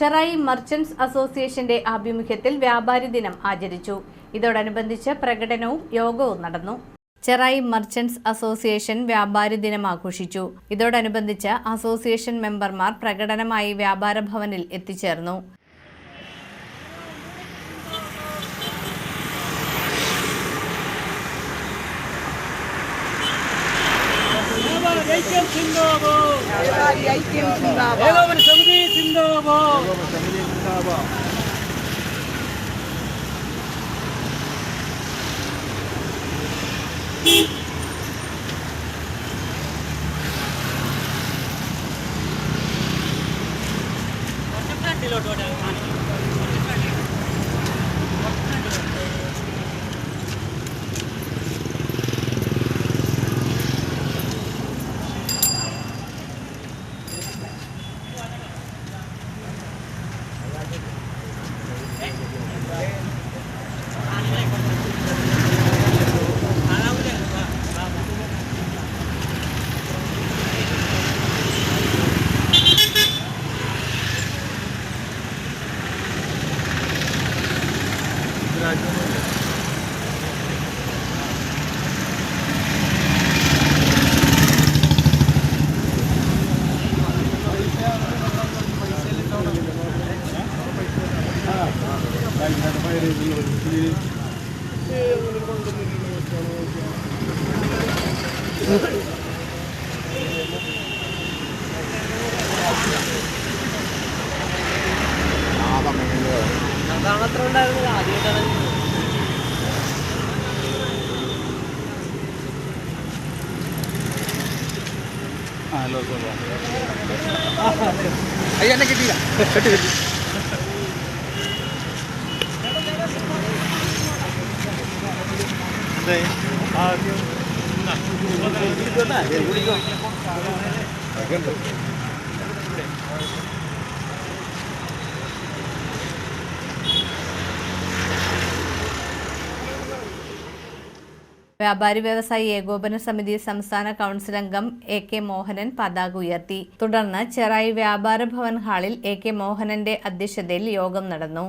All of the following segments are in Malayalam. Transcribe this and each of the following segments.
ചെറായി മർച്ചന്റ്സ് അസോസിയേഷന്റെ ആഭിമുഖ്യത്തിൽ വ്യാപാരി ദിനം ആചരിച്ചു. ഇതോടനുബന്ധിച്ച് പ്രകടനവും യോഗവും നടന്നു. ചെറായി മർച്ചന്റ്സ് അസോസിയേഷൻ വ്യാപാരി ദിനം ആഘോഷിച്ചു. ഇതോടനുബന്ധിച്ച് അസോസിയേഷൻ മെമ്പർമാർ പ്രകടനമായി വ്യാപാര ഭവനിൽ എത്തിച്ചേർന്നു. വ്യാപാരി ഐക്യം സിന്ദാബാദ് വ്യാപാരി ഐക്യം സിന്ദാബാദ് ഏകോപന സമിതി സിന്ദാബാദ് അതാണ് അത്ര ഉണ്ടായിരുന്നത് ആദ്യമായിട്ടാണ് അയ്യോ എന്നെ കിട്ടിയില്ല. കെട്ടി കെട്ടി. വ്യാപാരി വ്യവസായി ഏകോപന സമിതി സംസ്ഥാന കൗൺസിൽ അംഗം എ കെ മോഹനൻ പതാക ഉയർത്തി. തുടർന്ന് ചെറായി വ്യാപാര ഭവൻ ഹാളിൽ എ കെ മോഹനന്റെ അധ്യക്ഷതയിൽ യോഗം നടന്നു.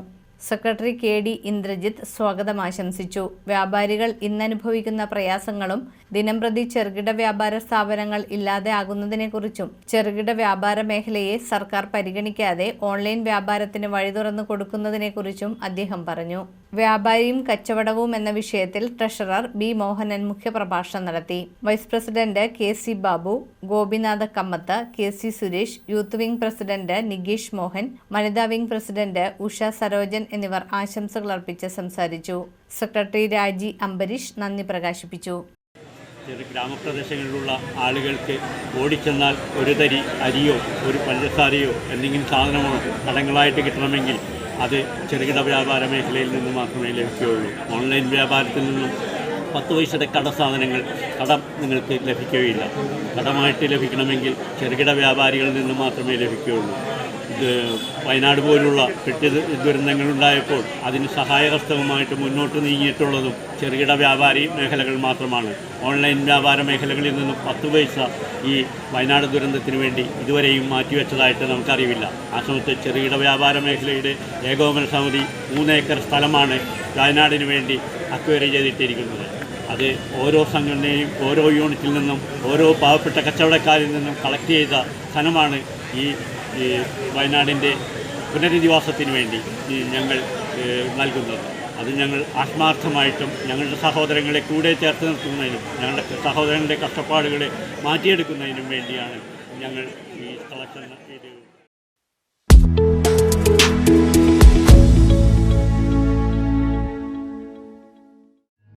സെക്രട്ടറി കെ ഡി ഇന്ദ്രജിത്ത് സ്വാഗതം ആശംസിച്ചു. വ്യാപാരികൾ ഇന്നനുഭവിക്കുന്ന പ്രയാസങ്ങളും ദിനംപ്രതി ചെറുകിട വ്യാപാര സ്ഥാപനങ്ങൾ ഇല്ലാതെ ആകുന്നതിനെക്കുറിച്ചും ചെറുകിട വ്യാപാര മേഖലയെ സർക്കാർ പരിഗണിക്കാതെ ഓൺലൈൻ വ്യാപാരത്തിന് വഴി തുറന്നു കൊടുക്കുന്നതിനെക്കുറിച്ചും അദ്ദേഹം പറഞ്ഞു. വ്യാപാരിയും കച്ചവടവും എന്ന വിഷയത്തിൽ ട്രഷറർ ബി മോഹനൻ മുഖ്യപ്രഭാഷണം നടത്തി. Vice president K C Babu Gopinatha Kammath K C Suresh youth wing president Nikesh Mohan വനിതാ വിംഗ് പ്രസിഡന്റ് ഉഷ സരോജൻ എന്നിവർ ആശംസകൾ അർപ്പിച്ച് സംസാരിച്ചു. സെക്രട്ടറി രാജി അംബരീഷ് നന്ദി പ്രകാശിപ്പിച്ചു. ഗ്രാമപ്രദേശങ്ങളിലുള്ള ആളുകൾക്ക് ഓടിച്ചെന്നാൽ ഒരു തരി അരിയോ ഒരു പഞ്ചസാരയോ എന്തെങ്കിലും സാധനമോ കടങ്ങളായിട്ട് കിട്ടണമെങ്കിൽ അത് ചെറുകിട വ്യാപാര മേഖലയിൽ നിന്ന് മാത്രമേ ലഭിക്കുകയുള്ളൂ. ഓൺലൈൻ വ്യാപാരത്തിൽ നിന്നും പത്ത് പൈസയുടെ കട സാധനങ്ങൾ കടം നിങ്ങൾക്ക് ലഭിക്കുകയില്ല. കടമായിട്ട് ലഭിക്കണമെങ്കിൽ ചെറുകിട വ്യാപാരികളിൽ നിന്ന് മാത്രമേ ലഭിക്കുകയുള്ളൂ. വയനാട് പോലുള്ള കെട്ടി ദുരന്തങ്ങളുണ്ടായപ്പോൾ അതിന് സഹായഹസ്തവുമായിട്ട് മുന്നോട്ട് നീങ്ങിയിട്ടുള്ളതും ചെറുകിട വ്യാപാരി മേഖലകൾ മാത്രമാണ്. ഓൺലൈൻ വ്യാപാര മേഖലകളിൽ നിന്നും പത്ത് പൈസ ഈ വയനാട് ദുരന്തത്തിന് വേണ്ടി ഇതുവരെയും മാറ്റിവെച്ചതായിട്ട് നമുക്കറിയില്ല. ആ സമയത്ത് ചെറുകിട വ്യാപാര മേഖലയുടെ ഏകോപന സമിതി മൂന്നേക്കർ സ്ഥലമാണ് വയനാടിന് വേണ്ടി അക്വയറി ചെയ്തിട്ടിരിക്കുന്നത്. അത് ഓരോ സംഘടനയും ഓരോ യൂണിറ്റിൽ നിന്നും ഓരോ പാവപ്പെട്ട കച്ചവടക്കാരിൽ നിന്നും കളക്ട് ചെയ്ത ധനമാണ് ഈ ഈ വയനാടിന്റെ പുനരധിവാസത്തിന് വേണ്ടി ഞങ്ങൾ നൽകുന്നത്. അത് ഞങ്ങൾ ആത്മാർത്ഥമായിട്ടും ഞങ്ങളുടെ സഹോദരങ്ങളെ കൂടെ ചേർത്ത് നിർത്തുന്നതിനും ഞങ്ങളുടെ സഹോദരങ്ങളുടെ കഷ്ടപ്പാടുകളെ മാറ്റിയെടുക്കുന്നതിനും വേണ്ടിയാണ് ഞങ്ങൾ ഈ കളക്ഷൻ ഇത്